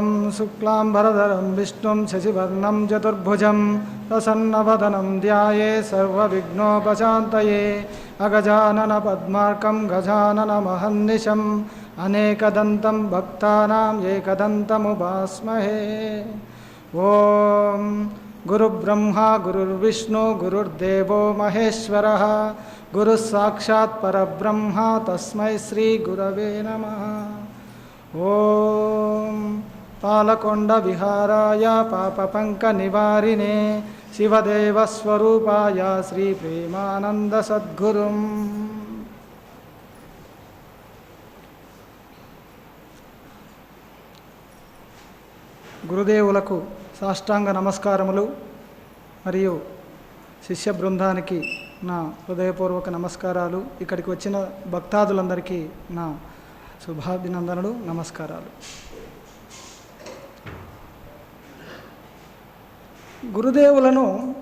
ॐ शुक्लाम्बरधरं विष्णुं शशिवर्णं चतुर्भुजं प्रसन्नवदनं ध्याये सर्वविघ्नोपशान्तये, अगजाननपद्मार्कं गजाननमहन्निशम् अनेकदन्तं भक्तानाम् एकदन्तमुपास्महे। ॐ गुरुब्रह्मा, गुरुर्विष्णु, गुरुर्देवो महेश्वरः गुरुः साक्षात् परब्रह्म, तस्मै श्रीगुरवे नमः। ॐ పాలకొండ విహారాయ పాపపంకనివారినే శివదేవస్వరూపాయ శ్రీ ప్రేమానంద సద్గురుం. గురుదేవులకు సాష్టాంగ నమస్కారములు మరియు శిష్య బృందానికి నా హృదయపూర్వక నమస్కారాలు. ఇక్కడికి వచ్చిన భక్తాదులందరికీ నా శుభాభినందనలు నమస్కారాలు. గురుదేవులను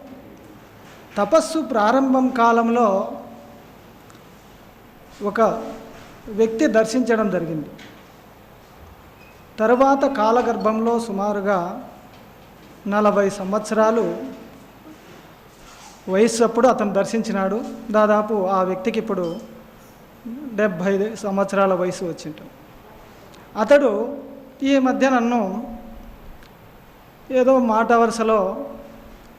తపస్సు ప్రారంభం కాలంలో ఒక వ్యక్తి దర్శించడం జరిగింది. తరువాత కాలగర్భంలో సుమారుగా నలభై సంవత్సరాలు వయస్సు అప్పుడు అతను దర్శించినాడు. దాదాపు ఆ వ్యక్తికి ఇప్పుడు డెబ్భై సంవత్సరాల వయసు వచ్చింటాం అతడు ఈ మధ్య నన్ను ఏదో మాట వరుసలో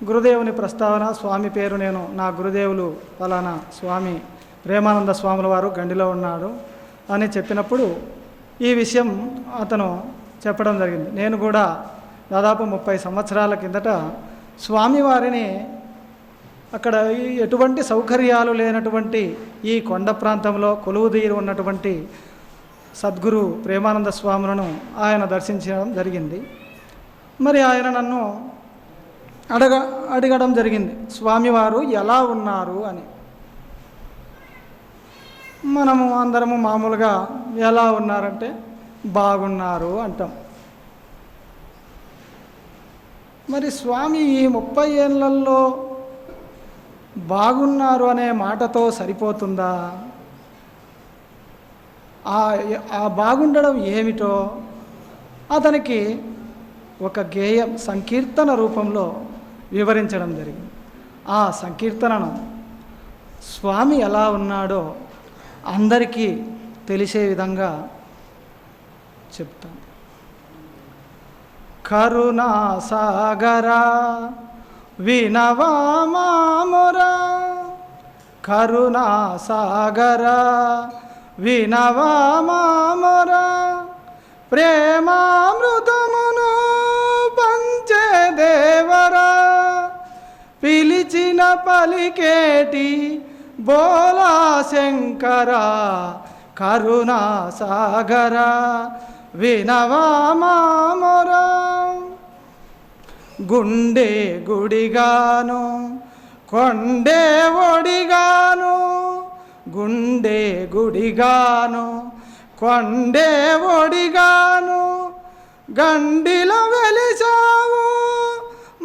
గురుదేవుని ప్రస్తావన స్వామి పేరు నేను నా గురుదేవులు ఫలానా స్వామి ప్రేమానంద స్వాముల వారు గండిలో ఉన్నాడు అని చెప్పినప్పుడు ఈ విషయం అతను చెప్పడం జరిగింది. నేను కూడా దాదాపు ముప్పై సంవత్సరాల కిందట స్వామివారిని అక్కడ ఈ ఎటువంటి సౌకర్యాలు లేనటువంటి ఈ కొండ ప్రాంతంలో కొలువుదీరు ఉన్నటువంటి సద్గురు ప్రేమానంద స్వాములను ఆయన దర్శించడం జరిగింది. మరి ఆయన నన్ను అడగ అడగడం జరిగింది. స్వామివారు ఎలా ఉన్నారు? అని. మనము అందరము మామూలుగా ఎలా ఉన్నారంటే బాగున్నారు అంటాం. మరి స్వామి ఈ ముప్పై ఏళ్ళల్లో బాగున్నారు అనే మాటతో సరిపోతుందా? ఆ బాగుండడం ఏమిటో అతనికి ఒక గేయం సంకీర్తన రూపంలో వివరించడం జరిగింది. ఆ సంకీర్తనను స్వామి ఎలా ఉన్నాడో అందరికీ తెలిసే విధంగా చెప్తాను. కరుణా సాగరా వినవా మామురా కరుణా సాగరా వినవా మామురా పిలిచిన పలికేటి? బోలా శంకర కరుణా సాగర వినవా మామర. గుండె గుడిగాను కొండే ఒడిగాను గుండె గుడిగాను కొండే ఒడిగాను గండిల వెలిసావు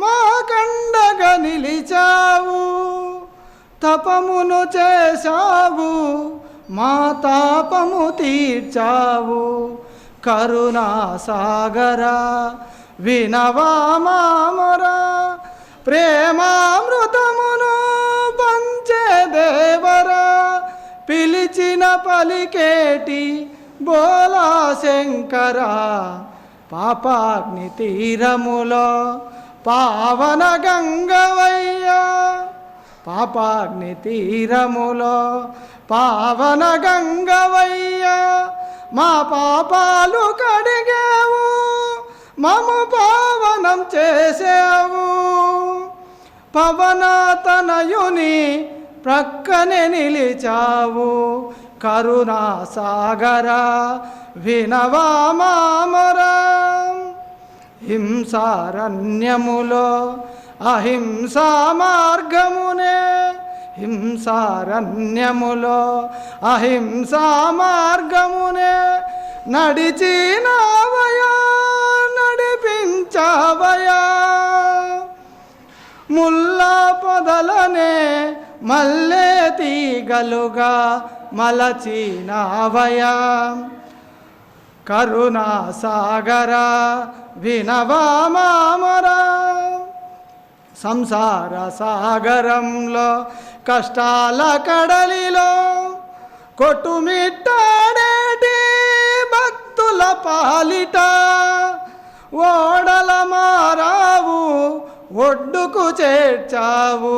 మాకండగా నిలిచావు తపమును చేశావు మా తాపము తీర్చావు. కరుణా సాగర వినవా మామరా ప్రేమామృతమును పంచే దేవరా పిలిచిన పలికేటి బోలా శంకర పాపాగ్ని తీరములో పావన గంగవయ్యా పాపాగ్ని తీరములో పావన గంగవయ్యా మా పాపాలు కడిగావు మము పావనం చేసావు. పవనాతనయుని ప్రక్కనే నిలిచావు. కరుణాసాగర వినవా మామరా. హింసారణ్యములో అహింసా మార్గమునే. హింసారణ్యములో అహింసా మార్గమునే. నడిచినవయా నడిపించవయా. ముల్లా పొదలనే మల్లె తీగలుగా మలచినవయా. కరుణా సాగర వినవా మామరా సంసార సాగరంలో కష్టాల కడలిలో కొట్టుమిట్టాడేటి భక్తుల పాలిట. ఓడల మారావు ఒడ్డుకు చేర్చావు.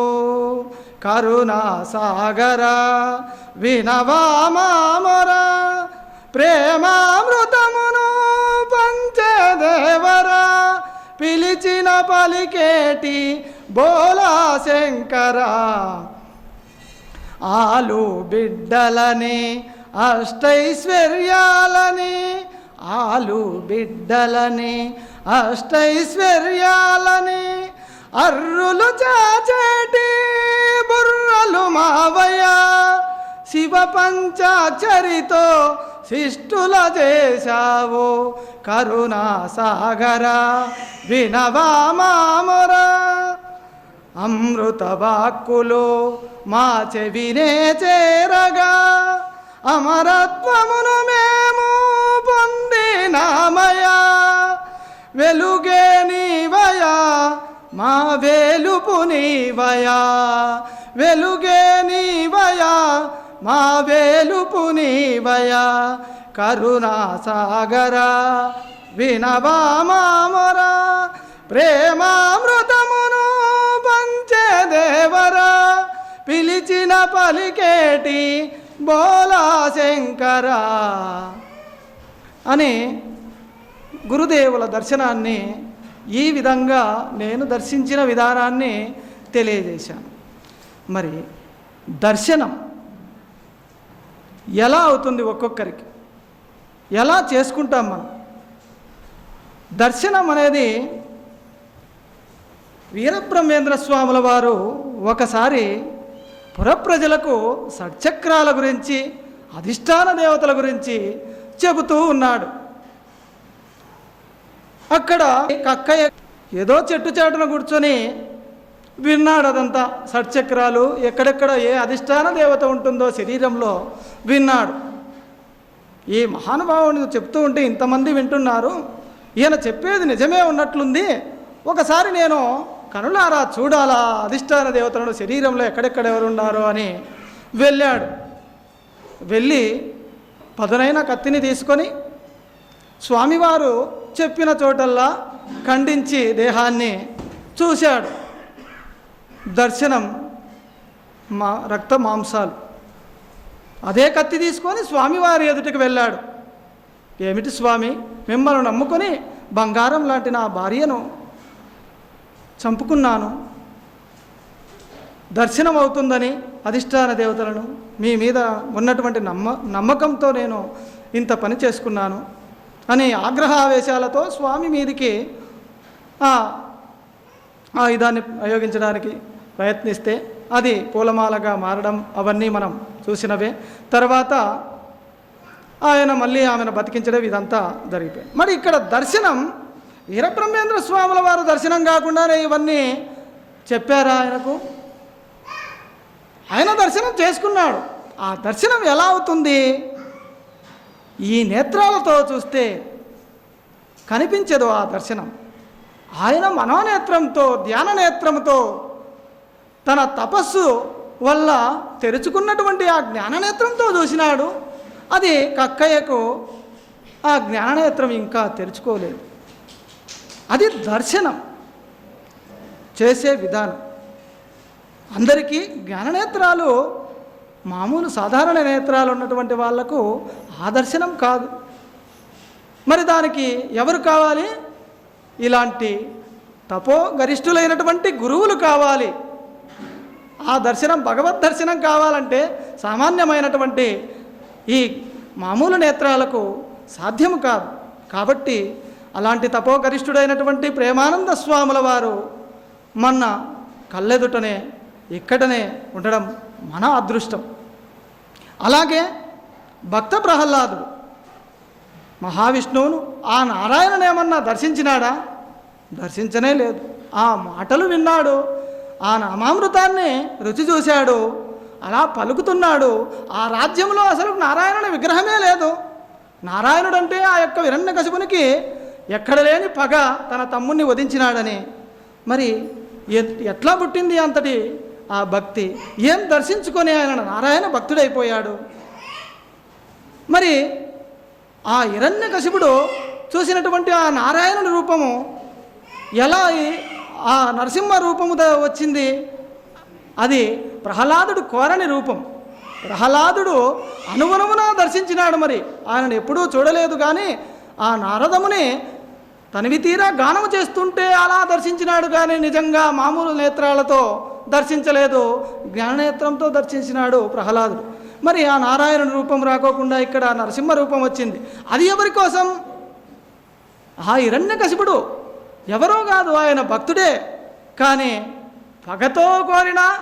కరుణా సాగర వినవా మామరా పంచదేవరా పిలిచిన పలికేటి బోలా శంకరా? ఆలు బిడ్డలని అష్టైశ్వర్యాలని ఆలు బిడ్డలని అష్టైశ్వర్యాలని అర్రులు చాచేటి బుర్రలు మావయ్య. శివ పంచాక్షరితో శిష్టుల చేశావు కరుణా సాగర వినవా మామరా. అమృత వాక్కులు మా చెవినే చేరగా అమరత్వమును మేము పొందినామయా. వెలుగే నీవయా మా వేలుపు నీవయా. వెలుగే నీవయా మా వేలుపు నీవయ కరుణా సాగర వినవా మామరా ప్రేమామృతమును పంచే దేవరా పిలిచిన పలికేటి బోలా శంకరా. అని గురుదేవుల దర్శనాన్ని ఈ విధంగా నేను దర్శించిన విధానాన్ని తెలియజేశాను. మరి దర్శనం ఎలా అవుతుంది ఒక్కొక్కరికి? ఎలా చేసుకుంటాం మనం? దర్శనం అనేది వీరబ్రహ్మేంద్ర స్వాముల వారు ఒకసారి పురప్రజలకు షట్చక్రాల గురించి అధిష్టాన దేవతల గురించి చెబుతూ ఉన్నాడు. అక్కడ కక్కయ్య ఏదో చెట్టు చాటున కూర్చొని విన్నాడు అదంతా. షట్చక్రాలు ఎక్కడెక్కడ ఏ అధిష్టాన దేవత ఉంటుందో శరీరంలో విన్నాడు. ఈ మహానుభావుని చెప్తూ ఉంటే ఇంతమంది వింటున్నారు. ఈయన చెప్పేది నిజమే ఉన్నట్లుంది. ఒకసారి నేను కనులారా చూడాలా అధిష్టాన దేవతలను శరీరంలో ఎక్కడెక్కడ ఎవరు ఉన్నారో అని వెళ్ళాడు. వెళ్ళి పదునైన కత్తిని తీసుకొని స్వామివారు చెప్పిన చోటల్లా ఖండించి దేహాన్ని చూశాడు. దర్శనం మా రక్త మాంసాలు. అదే కత్తి తీసుకొని స్వామివారి ఎదుటికి వెళ్ళాడు. ఏమిటి స్వామి? మిమ్మల్ని నమ్ముకొని బంగారం లాంటి నా భార్యను చంపుకున్నాను. దర్శనం అవుతుందని అధిష్టాన దేవతలను మీ మీద ఉన్నటువంటి నమ్మ నమ్మకంతో నేను ఇంత పని చేసుకున్నాను అని ఆగ్రహావేశాలతో స్వామి మీదికి ఆ ఆయుధాన్ని ప్రయోగించడానికి ప్రయత్నిస్తే అది పూలమాలగా మారడం అవన్నీ మనం చూసినవే. తర్వాత ఆయన మళ్ళీ ఆమెను బతికించడం ఇదంతా జరిగిపోయింది. మరి ఇక్కడ దర్శనం వీరబ్రహ్మేంద్ర స్వాముల వారు దర్శనం కాకుండానే ఇవన్నీ చెప్పారా ఆయనకు? ఆయన దర్శనం చేసుకున్నాడు. ఆ దర్శనం ఎలా అవుతుంది? ఈ నేత్రాలతో చూస్తే కనిపించదు ఆ దర్శనం. ఆయన మనోనేత్రంతో ధ్యాన నేత్రంతో తన తపస్సు వల్ల తెరుచుకున్నటువంటి ఆ జ్ఞాననేత్రంతో చూసినాడు అది కక్కయ్యకు ఆ జ్ఞాననేత్రం ఇంకా తెరుచుకోలేదు. అది దర్శనం చేసే విధానం. అందరికీ జ్ఞాననేత్రాలు మామూలు సాధారణ నేత్రాలు ఉన్నటువంటి వాళ్ళకు ఆ దర్శనం కాదు. మరి దానికి ఎవరు కావాలి? ఇలాంటి తపో గరిష్ఠులైనటువంటి గురువులు కావాలి. ఆ దర్శనం భగవద్ దర్శనం కావాలంటే సామాన్యమైనటువంటి ఈ మామూలు నేత్రాలకు సాధ్యము కాదు. కాబట్టి అలాంటి తపోగరిష్ఠుడైనటువంటి ప్రేమానంద స్వాముల వారు మొన్న కళ్ళెదుటనే ఇక్కడనే ఉండడం మన అదృష్టం. అలాగే భక్త ప్రహ్లాదుడు మహావిష్ణువును ఆ నారాయణనేమన్నా దర్శించినాడా? దర్శించనే లేదు. ఆ మాటలు విన్నాడు. ఆ నామామృతాన్ని రుచి చూశాడు. అలా పలుకుతున్నాడు. ఆ రాజ్యంలో అసలు నారాయణుని విగ్రహమే లేదు. నారాయణుడు అంటే ఆ యొక్క విరణ్యకశిపునికి ఎక్కడ లేని పగ తన తమ్ముణ్ణి వధించినాడని. మరి ఎట్లా పుట్టింది అంతటి ఆ భక్తి? ఏం దర్శించుకొని ఆయన నారాయణ భక్తుడైపోయాడు? మరి ఆ హిరణ్యకశిపుడు చూసినటువంటి ఆ నారాయణుడి రూపము ఎలా ఆ నరసింహ రూపము వచ్చింది. అది ప్రహ్లాదుడు కోరని రూపం. ప్రహ్లాదుడు అనుగుణమున దర్శించినాడు మరి. ఆయనను ఎప్పుడూ చూడలేదు కానీ ఆ నారదముని తనివి తీరా గానము చేస్తుంటే అలా దర్శించినాడు కానీ నిజంగా మామూలు నేత్రాలతో దర్శించలేదు. జ్ఞాననేత్రంతో దర్శించినాడు ప్రహ్లాదుడు. మరి ఆ నారాయణ రూపం రాకోకుండా ఇక్కడ నరసింహ రూపం వచ్చింది. అది ఎవరి కోసం? ఆ హిరణ్యకశిపుడు. ఎవరో కాదు ఆయన భక్తుడే. కానీ పగతో కోరిన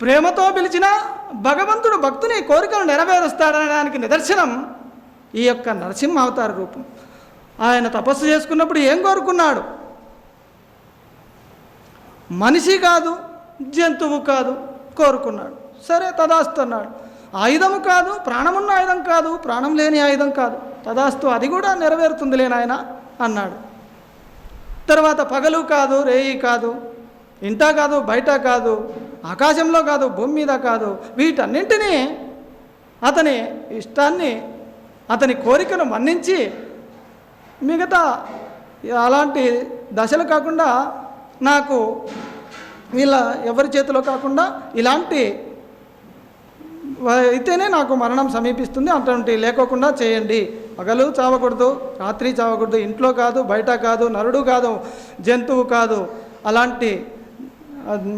ప్రేమతో పిలిచిన భగవంతుడు భక్తుని కోరికలు నెరవేరుస్తాడనడానికి నిదర్శనం ఈ యొక్క నరసింహ అవతార రూపం. ఆయన తపస్సు చేసుకున్నప్పుడు ఏం కోరుకున్నాడు? మనిషి కాదు జంతువు కాదు కోరుకున్నాడు. సరే తదాస్తు అన్నాడు. ఆయుధము కాదు ప్రాణమున్న ఆయుధం కాదు ప్రాణం లేని ఆయుధం కాదు. తదాస్తు అది కూడా నెరవేరుతుంది లేనాయన అన్నాడు. తర్వాత పగలు కాదు రేయి కాదు ఇంట కాదు బయట కాదు ఆకాశంలో కాదు భూమి మీద కాదు వీటన్నింటినీ అతని ఇష్టాన్ని అతని కోరికను మన్నించి మిగతా అలాంటి దశలు కాకుండా నాకు వీళ్ళ ఎవరి చేతిలో కాకుండా ఇలాంటి అయితేనే నాకు మరణం సమీపిస్తుంది. అటువంటి లేకోకుండా చేయండి. పగలు చావకూడదు రాత్రి చావకూడదు ఇంట్లో కాదు బయట కాదు నరుడు కాదు జంతువు కాదు అలాంటి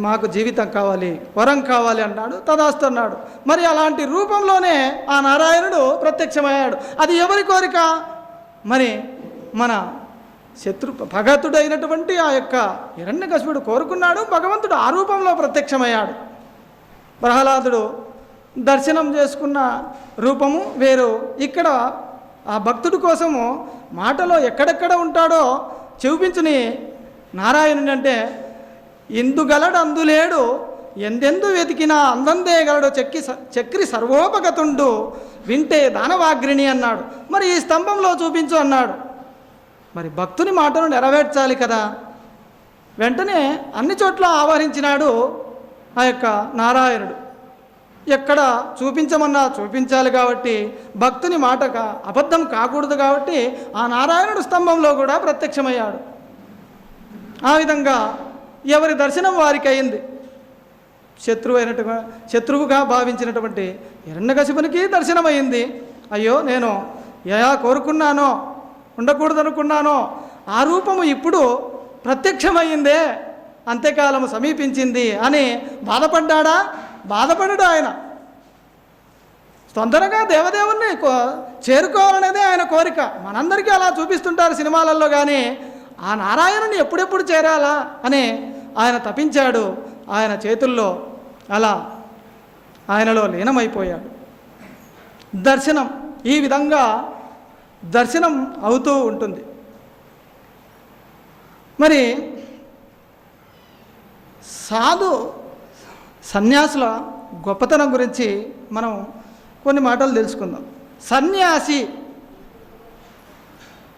మాకు జీవితం కావాలి వరం కావాలి అన్నాడు తదాస్తు అన్నాడు. మరి అలాంటి రూపంలోనే ఆ నారాయణుడు ప్రత్యక్షమయ్యాడు. అది ఎవరి కోరిక? మరి మన శత్రు భగతుడైనటువంటి ఆ యొక్క హిరణ్యకశిపుడు కోరుకున్నాడు భగవంతుడు ఆ రూపంలో ప్రత్యక్షమయ్యాడు. ప్రహ్లాదుడు దర్శనం చేసుకున్న రూపము వేరు. ఇక్కడ ఆ భక్తుడి కోసము మాటలో ఎక్కడెక్కడ ఉంటాడో చూపించుని నారాయణుడంటే అంటే ఇందుగలడు అందులేడు ఎందెందు వెతికినా అందందేయగలడు చెక్కి చక్రి సర్వోపగతుండు వింటే దానవాగ్రిని అన్నాడు. మరి ఈ స్తంభంలో చూపించు అన్నాడు. మరి భక్తుని మాటను నెరవేర్చాలి కదా. వెంటనే అన్ని చోట్ల ఆవరించినాడు ఆ యొక్క నారాయణుడు. ఎక్కడ చూపించమన్నా చూపించాలి కాబట్టి భక్తుని మాటక అబద్ధం కాకూడదు కాబట్టి ఆ నారాయణుడు స్తంభంలో కూడా ప్రత్యక్షమయ్యాడు. ఆ విధంగా ఎవరి దర్శనం వారికి అయింది. శత్రువు అయినటువంటి శత్రువుగా భావించినటువంటి హిరణ్యకశిపునికి దర్శనమైంది. అయ్యో నేను ఎలా కోరుకున్నానో ఉండకూడదనుకున్నానో ఆ రూపము ఇప్పుడు ప్రత్యక్షమైందే అంత్యకాలము సమీపించింది అని బాధపడ్డాడా? బాధపడడు ఆయన. తొందరగా దేవదేవుణ్ణి కో- చేరుకోవాలనేదే ఆయన కోరిక. మనందరికీ అలా చూపిస్తుంటారు సినిమాలలో కానీ ఆ నారాయణుని ఎప్పుడెప్పుడు చేరాలా అని ఆయన తపించాడు ఆయన చేతుల్లో. అలా ఆయనలో లీనమైపోయాడు. దర్శనం ఈ విధంగా దర్శనం అవుతూ ఉంటుంది. మరి సాధు సన్యాసుల గొప్పతనం గురించి మనం కొన్ని మాటలు తెలుసుకుందాం. సన్యాసి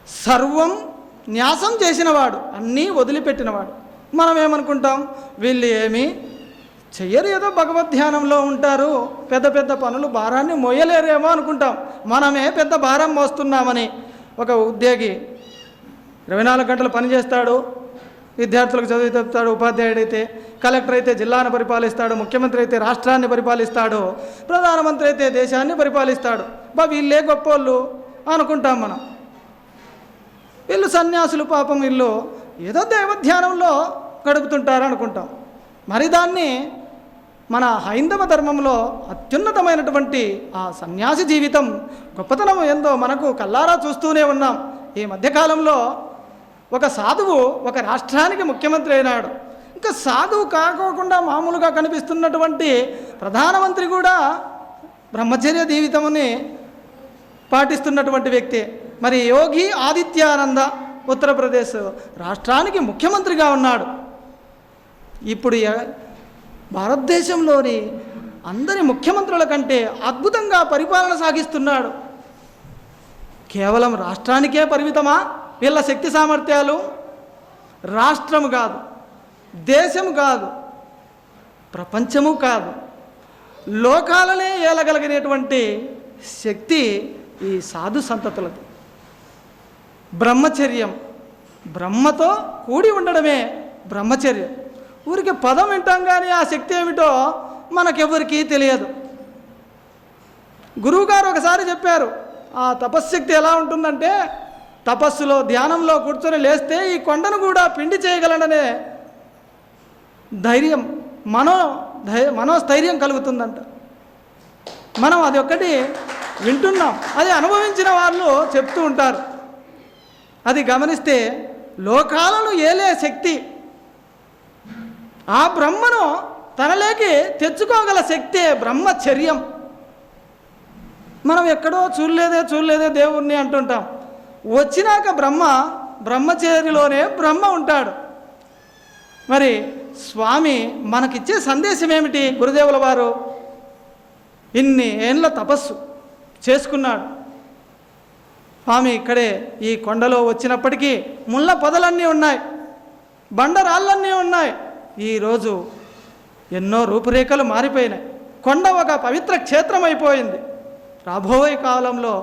సర్వం న్యాసం చేసినవాడు అన్నీ వదిలిపెట్టినవాడు. మనం ఏమనుకుంటాం వీళ్ళు ఏమి చెయ్యరు ఏదో భగవద్ ధ్యానంలో ఉంటారు పెద్ద పెద్ద పనులు భారాన్ని మోయలేరేమో అనుకుంటాం. మనమే పెద్ద భారం మోస్తున్నామని ఒక ఉద్యోగి ఇరవై నాలుగు గంటలు పనిచేస్తాడు విద్యార్థులకు చదువు చెప్తాడు ఉపాధ్యాయుడైతే కలెక్టర్ అయితే జిల్లాను పరిపాలిస్తాడు ముఖ్యమంత్రి అయితే రాష్ట్రాన్ని పరిపాలిస్తాడు ప్రధానమంత్రి అయితే దేశాన్ని పరిపాలిస్తాడు. బా వీళ్ళే గొప్పోళ్ళు అనుకుంటాం మనం. వీళ్ళు సన్యాసులు పాపం వీళ్ళు ఏదో దేవధ్యానంలో గడుపుతుంటారు అనుకుంటాం. మరి దాన్ని మన హైందవ ధర్మంలో అత్యున్నతమైనటువంటి ఆ సన్యాసి జీవితం గొప్పతనం ఏందో మనకు కల్లారా చూస్తూనే ఉన్నాం. ఈ మధ్యకాలంలో ఒక సాధువు ఒక రాష్ట్రానికి ముఖ్యమంత్రి అయినాడు. ఇంకా సాధువు కాకోకుండా మామూలుగా కనిపిస్తున్నటువంటి ప్రధానమంత్రి కూడా బ్రహ్మచర్య జీవితముని పాటిస్తున్నటువంటి వ్యక్తి. మరి యోగి ఆదిత్యానంద ఉత్తరప్రదేశ్ రాష్ట్రానికి ముఖ్యమంత్రిగా ఉన్నాడు. ఇప్పుడు భారతదేశంలోని అందరి ముఖ్యమంత్రుల కంటే అద్భుతంగా పరిపాలన సాగిస్తున్నాడు. కేవలం రాష్ట్రానికే పరిమితమా? వీళ్ళ శక్తి సామర్థ్యాలు రాష్ట్రము కాదు దేశము కాదు ప్రపంచము కాదు. లోకాలనే ఏలగలిగినటువంటి శక్తి ఈ సాధు సంతతులది. బ్రహ్మచర్యం బ్రహ్మతో కూడి ఉండడమే బ్రహ్మచర్యం. ఊరికి పదం వింటాం కానీ ఆ శక్తి ఏమిటో మనకెవరికీ తెలియదు. గురువుగారు ఒకసారి చెప్పారు ఆ తపశ్శక్తి ఎలా ఉంటుందంటే తపస్సులో ధ్యానంలో కూర్చొని లేస్తే ఈ కొండను కూడా పిండి చేయగలననే ధైర్యం మనో ధై మనోస్థైర్యం కలుగుతుందంట. మనం అది ఒక్కటి వింటున్నాం. అది అనుభవించిన వాళ్ళు చెప్తూ ఉంటారు. అది గమనిస్తే లోకాలను ఏలే శక్తి. ఆ బ్రహ్మను తనలోకి తెచ్చుకోగల శక్తే బ్రహ్మచర్యం. మనం ఎక్కడో చూడలేదే చూడలేదే దేవుణ్ణి అంటుంటాం. వచ్చినాక బ్రహ్మ బ్రహ్మచర్యలోనే బ్రహ్మ ఉంటాడు. మరి స్వామి మనకిచ్చే సందేశం ఏమిటి గురుదేవుల వారు? ఇన్ని ఏండ్ల తపస్సు చేసుకున్నాడు. స్వామి ఇక్కడే ఈ కొండలో వచ్చినప్పటికీ ముళ్ళ పొదలన్నీ ఉన్నాయి బండరాళ్ళన్నీ ఉన్నాయి. ఈరోజు ఎన్నో రూపురేఖలు మారిపోయినాయి. కొండ ఒక పవిత్ర క్షేత్రం అయిపోయింది రాబోయే కాలంలో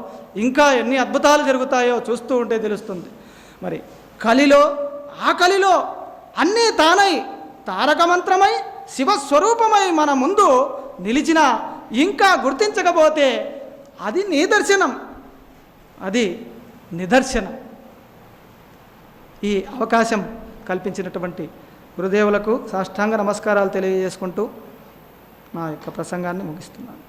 ఇంకా ఎన్ని అద్భుతాలు జరుగుతాయో చూస్తూ ఉంటే తెలుస్తుంది. మరి కలిలో ఆ కలిలో అన్నీ తానై తారకమంత్రమై శివస్వరూపమై మన ముందు నిలిచిన ఇంకా గుర్తించకపోతే అది నిదర్శనం అది నిదర్శనం. ఈ అవకాశం కల్పించినటువంటి గురుదేవులకు సాష్టాంగ నమస్కారాలు తెలియజేసుకుంటూ నా యొక్క ప్రసంగాన్ని ముగిస్తున్నాను.